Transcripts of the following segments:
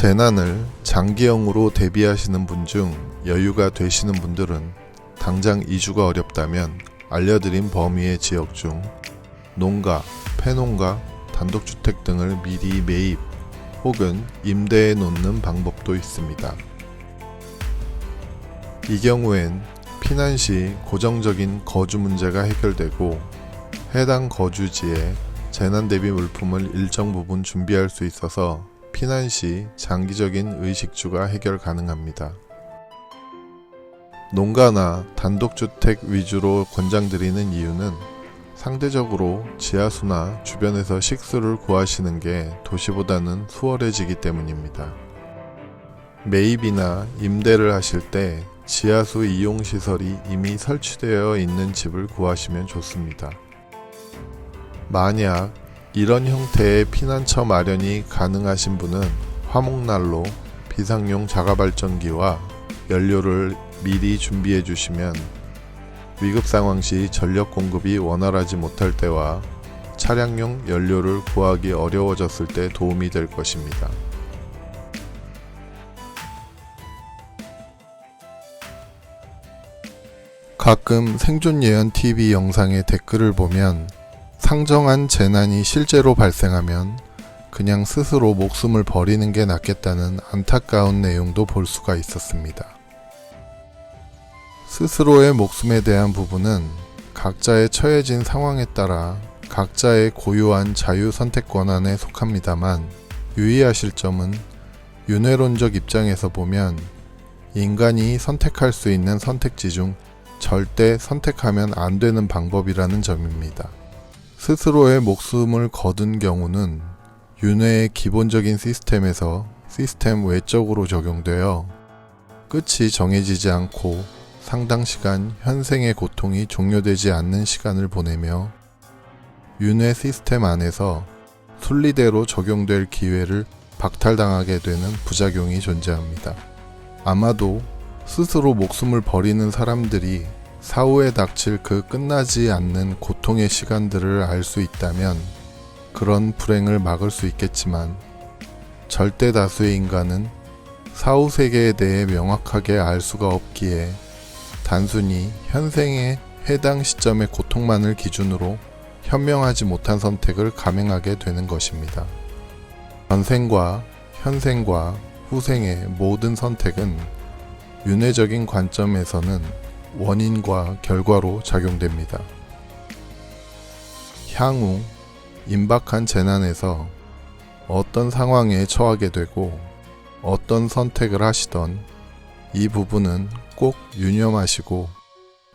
재난을 장기형으로 대비하시는 분 중 여유가 되시는 분들은 당장 이주가 어렵다면 알려드린 범위의 지역 중 농가, 폐농가, 단독주택 등을 미리 매입 혹은 임대해 놓는 방법도 있습니다. 이 경우엔 피난 시 고정적인 거주 문제가 해결되고 해당 거주지에 재난 대비 물품을 일정 부분 준비할 수 있어서 피난 시 장기적인 의식주가 해결 가능합니다. 농가나 단독주택 위주로 권장드리는 이유는 상대적으로 지하수나 주변에서 식수를 구하시는 게 도시보다는 수월해지기 때문입니다. 매입이나 임대를 하실 때 지하수 이용 시설이 이미 설치되어 있는 집을 구하시면 좋습니다. 만약 이런 형태의 피난처 마련이 가능하신 분은 화목난로, 비상용 자가발전기와 연료를 미리 준비해 주시면 위급 상황 시 전력 공급이 원활하지 못할 때와 차량용 연료를 구하기 어려워졌을 때 도움이 될 것입니다. 가끔 생존 예언 TV 영상의 댓글을 보면 상정한 재난이 실제로 발생하면 그냥 스스로 목숨을 버리는 게 낫겠다는 안타까운 내용도 볼 수가 있었습니다. 스스로의 목숨에 대한 부분은 각자의 처해진 상황에 따라 각자의 고유한 자유 선택 권한에 속합니다만 유의하실 점은 윤회론적 입장에서 보면 인간이 선택할 수 있는 선택지 중 절대 선택하면 안 되는 방법이라는 점입니다. 스스로의 목숨을 거둔 경우는 윤회의 기본적인 시스템에서 시스템 외적으로 적용되어 끝이 정해지지 않고 상당 시간 현생의 고통이 종료되지 않는 시간을 보내며 윤회 시스템 안에서 순리대로 적용될 기회를 박탈당하게 되는 부작용이 존재합니다. 아마도 스스로 목숨을 버리는 사람들이 사후에 닥칠 그 끝나지 않는 고통의 시간들을 알 수 있다면 그런 불행을 막을 수 있겠지만 절대 다수의 인간은 사후 세계에 대해 명확하게 알 수가 없기에 단순히 현생의 해당 시점의 고통만을 기준으로 현명하지 못한 선택을 감행하게 되는 것입니다. 전생과 현생과 후생의 모든 선택은 윤회적인 관점에서는 원인과 결과로 작용됩니다. 향후 임박한 재난에서 어떤 상황에 처하게 되고 어떤 선택을 하시던 이 부분은 꼭 유념하시고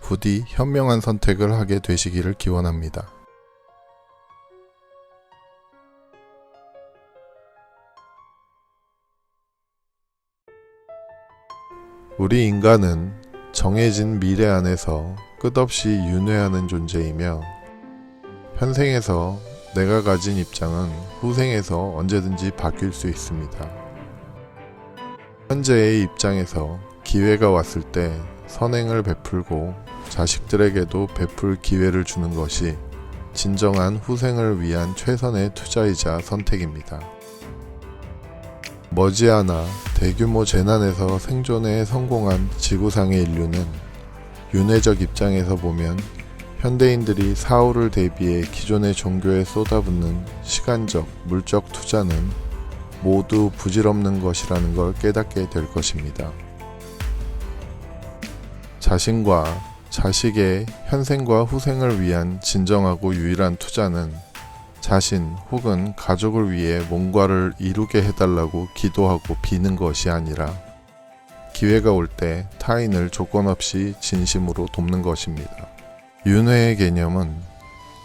부디 현명한 선택을 하게 되시기를 기원합니다. 우리 인간은 정해진 미래 안에서 끝없이 윤회하는 존재이며 현생에서 내가 가진 입장은 후생에서 언제든지 바뀔 수 있습니다. 현재의 입장에서 기회가 왔을 때 선행을 베풀고 자식들에게도 베풀 기회를 주는 것이 진정한 후생을 위한 최선의 투자이자 선택입니다. 머지않아 대규모 재난에서 생존에 성공한 지구상의 인류는 윤회적 입장에서 보면 현대인들이 사후를 대비해 기존의 종교에 쏟아붓는 시간적, 물적 투자는 모두 부질없는 것이라는 걸 깨닫게 될 것입니다. 자신과 자식의 현생과 후생을 위한 진정하고 유일한 투자는 자신 혹은 가족을 위해 뭔가를 이루게 해달라고 기도하고 비는 것이 아니라 기회가 올 때 타인을 조건 없이 진심으로 돕는 것입니다. 윤회의 개념은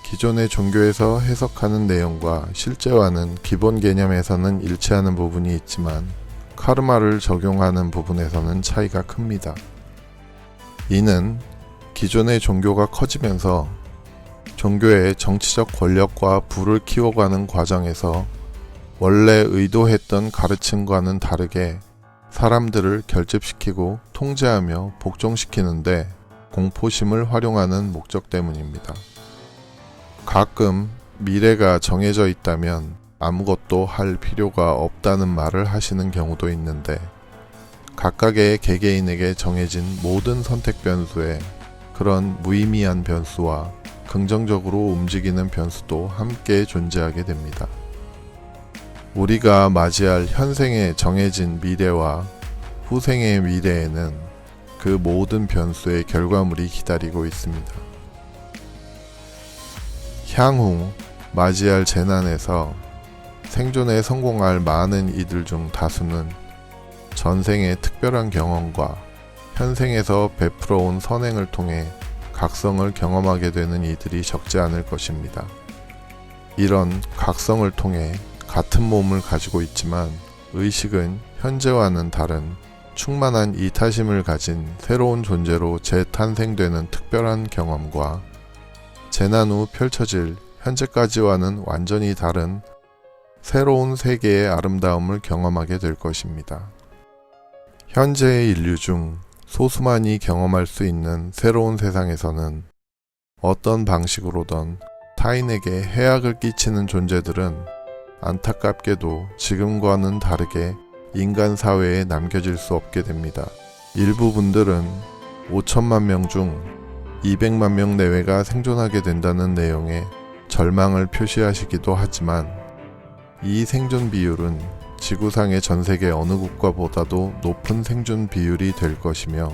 기존의 종교에서 해석하는 내용과 실제와는 기본 개념에서는 일치하는 부분이 있지만 카르마를 적용하는 부분에서는 차이가 큽니다. 이는 기존의 종교가 커지면서 종교의 정치적 권력과 부를 키워가는 과정에서 원래 의도했던 가르침과는 다르게 사람들을 결집시키고 통제하며 복종시키는데 공포심을 활용하는 목적 때문입니다. 가끔 미래가 정해져 있다면 아무것도 할 필요가 없다는 말을 하시는 경우도 있는데 각각의 개개인에게 정해진 모든 선택 변수에 그런 무의미한 변수와 긍정적으로 움직이는 변수도 함께 존재하게 됩니다. 우리가 맞이할 현생에 정해진 미래와 후생의 미래에는 그 모든 변수의 결과물이 기다리고 있습니다. 향후 맞이할 재난에서 생존에 성공할 많은 이들 중 다수는 전생의 특별한 경험과 현생에서 베풀어온 선행을 통해 각성을 경험하게 되는 이들이 적지 않을 것입니다. 이런 각성을 통해 같은 몸을 가지고 있지만 의식은 현재와는 다른 충만한 이타심을 가진 새로운 존재로 재탄생되는 특별한 경험과 재난 후 펼쳐질 현재까지와는 완전히 다른 새로운 세계의 아름다움을 경험하게 될 것입니다. 현재의 인류 중 소수만이 경험할 수 있는 새로운 세상에서는 어떤 방식으로든 타인에게 해악을 끼치는 존재들은 안타깝게도 지금과는 다르게 인간 사회에 남겨질 수 없게 됩니다. 일부 분들은 5천만 명 중 200만 명 내외가 생존하게 된다는 내용의 절망을 표시하시기도 하지만 이 생존 비율은 지구상의 전 세계 어느 국가보다도 높은 생존 비율이 될 것이며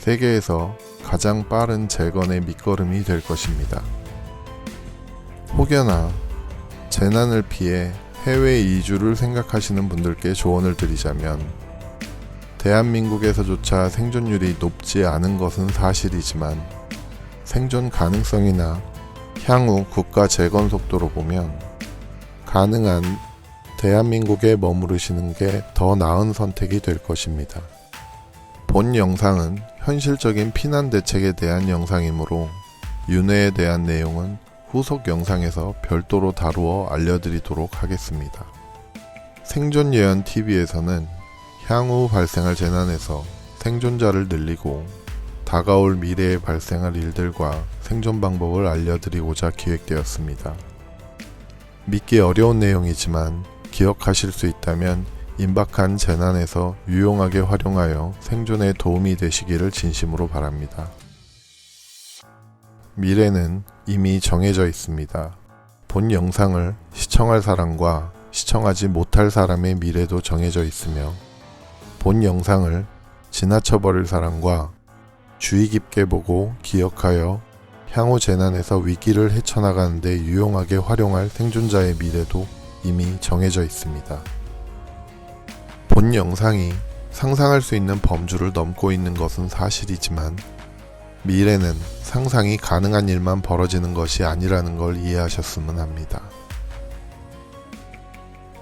세계에서 가장 빠른 재건의 밑거름이 될 것입니다. 혹여나 재난을 피해 해외 이주를 생각하시는 분들께 조언을 드리자면 대한민국에서조차 생존율이 높지 않은 것은 사실이지만 생존 가능성이나 향후 국가 재건 속도로 보면 가능한 대한민국에 머무르시는 게 더 나은 선택이 될 것입니다. 본 영상은 현실적인 피난 대책에 대한 영상이므로 윤회에 대한 내용은 후속 영상에서 별도로 다루어 알려드리도록 하겠습니다. 생존 예언 TV에서는 향후 발생할 재난에서 생존자를 늘리고 다가올 미래에 발생할 일들과 생존 방법을 알려드리고자 기획되었습니다. 믿기 어려운 내용이지만 기억하실 수 있다면 임박한 재난에서 유용하게 활용하여 생존에 도움이 되시기를 진심으로 바랍니다. 미래는 이미 정해져 있습니다. 본 영상을 시청할 사람과 시청하지 못할 사람의 미래도 정해져 있으며 본 영상을 지나쳐버릴 사람과 주의 깊게 보고 기억하여 향후 재난에서 위기를 헤쳐나가는 데 유용하게 활용할 생존자의 미래도 이미 정해져 있습니다. 본 영상이 상상할 수 있는 범주를 넘고 있는 것은 사실이지만 미래는 상상이 가능한 일만 벌어지는 것이 아니라는 걸 이해하셨으면 합니다.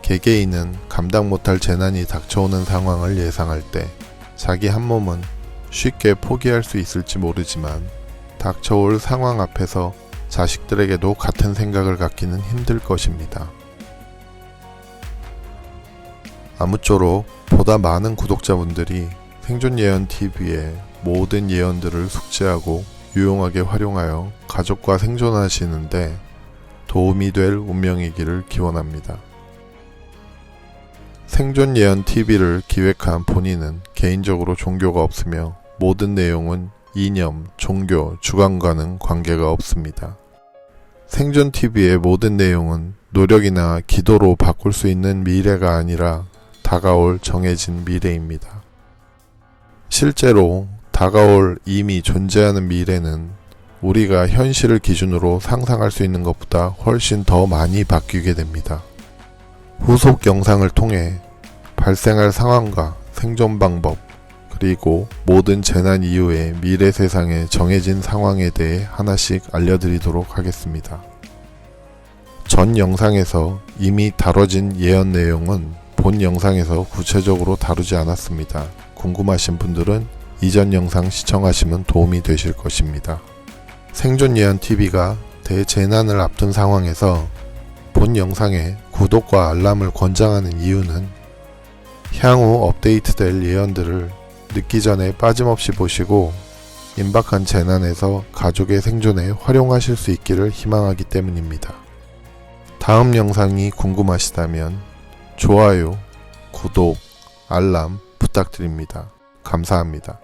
개개인은 감당 못할 재난이 닥쳐오는 상황을 예상할 때 자기 한 몸은 쉽게 포기할 수 있을지 모르지만 닥쳐올 상황 앞에서 자식들에게도 같은 생각을 갖기는 힘들 것입니다. 아무쪼록 보다 많은 구독자분들이 생존 예언 TV의 모든 예언들을 숙지하고 유용하게 활용하여 가족과 생존하시는데 도움이 될 운명이기를 기원합니다. 생존 예언 TV를 기획한 본인은 개인적으로 종교가 없으며 모든 내용은 이념, 종교, 주관과는 관계가 없습니다. 생존 TV의 모든 내용은 노력이나 기도로 바꿀 수 있는 미래가 아니라 다가올 정해진 미래입니다. 실제로 다가올 이미 존재하는 미래는 우리가 현실을 기준으로 상상할 수 있는 것보다 훨씬 더 많이 바뀌게 됩니다. 후속 영상을 통해 발생할 상황과 생존 방법, 그리고 모든 재난 이후의 미래 세상의 정해진 상황에 대해 하나씩 알려드리도록 하겠습니다. 전 영상에서 이미 다뤄진 예언 내용은 본 영상에서 구체적으로 다루지 않았습니다. 궁금하신 분들은 이전 영상 시청하시면 도움이 되실 것입니다. 생존 예언 TV가 대재난을 앞둔 상황에서 본 영상에 구독과 알람을 권장하는 이유는 향후 업데이트될 예언들을 늦기 전에 빠짐없이 보시고 임박한 재난에서 가족의 생존에 활용하실 수 있기를 희망하기 때문입니다. 다음 영상이 궁금하시다면 좋아요, 구독, 알람 부탁드립니다. 감사합니다.